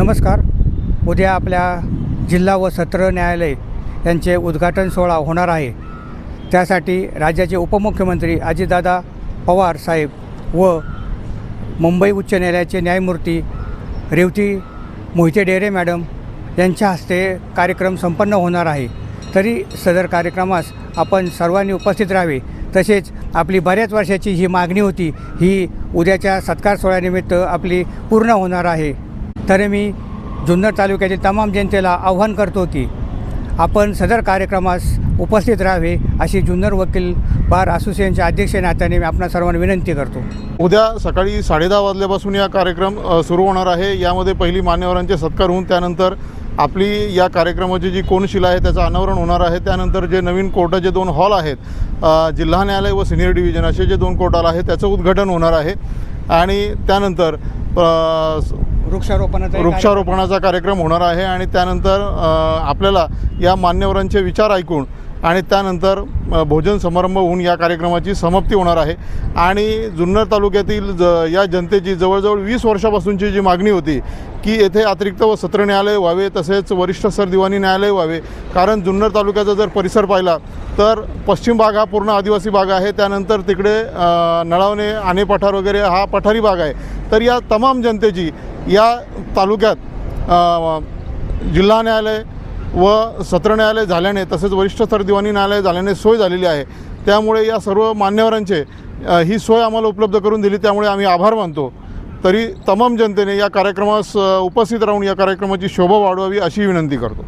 नमस्कार. उद्या आपल्या जिल्हा व सत्र न्यायालय यांचे उद्घाटन सोहळा होणार आहे. त्यासाठी राज्याचे उपमुख्यमंत्री अजितदादा पवार साहेब व मुंबई उच्च न्यायालयाचे न्यायमूर्ती रेवती मोहिते डेरे मॅडम यांच्या हस्ते कार्यक्रम संपन्न होणार आहे. तरी सदर कार्यक्रमास आपण सर्वांनी उपस्थित राहावे. तसेच आपली बऱ्याच वर्षाची ही मागणी होती. ही उद्याच्या सत्कार सोहळ्यानिमित्त आपली पूर्ण होणार आहे. तरी मी जुन्नर तालुक्यातील तमाम जनतेला आव्हान करतो की आपण सदर कार्यक्रमास उपस्थित राहावे अशी जुन्नर वकील बार असोसिएशनच्या अध्यक्ष नात्याने मी आपणा सर्वांना विनंती करतो. उद्या सकाळी साडेदहा वाजल्यापासून या कार्यक्रम सुरू होणार आहे. यामध्ये पहिली मान्यवरांचे सत्कार होऊन त्यानंतर आपली या कार्यक्रमाची जी कोनशिला आहे त्याचं अनावरण होणार आहे. त्यानंतर जे नवीन कोर्टाचे दोन हॉल आहेत जिल्हा न्यायालय व सिनियर डिव्हिजन असे जे दोन कोर्ट हॉल आहेत त्याचं उद्घाटन होणार आहे. आणि त्यानंतर वृक्षारोपणाचा वृक्षारोपणाचा कार्यक्रम होणार आहे आणि त्यानंतर आपल्याला या मान्यवरांचे विचार ऐकून आणि त्यानंतर भोजन समारंभ होऊन या कार्यक्रमाची समाप्ती होणार आहे. आणि जुन्नर तालुक्यातील ज या जनतेची जवळजवळ वीस वर्षापासूनची जी मागणी होती की येथे अतिरिक्त व सत्र न्यायालय व्हावे तसेच वरिष्ठ सरदिवानी न्यायालय व्हावे. कारण जुन्नर तालुक्याचा जर परिसर पाहिला तर पश्चिम भाग हा पूर्ण आदिवासी भाग आहे. त्यानंतर तिकडे नळावणे आणे पठार वगैरे हा पठारी भाग आहे. तर या तमाम जनतेची या तालुक्यात जिल्हा न्यायालय व सत्र न्यायालय झाल्याने तसेच वरिष्ठ स्तर दिवाणी न्यायालय झाल्याने सोय झालेली आहे. त्यामुळे या सर्व मान्यवरांचे ही सोय आम्हाला उपलब्ध करून दिली. त्यामुळे आम्ही आभार मानतो. तरी तमाम जनतेने या कार्यक्रमास उपस्थित राहून या कार्यक्रमाची शोभा वाढवावी अशी विनंती करतो.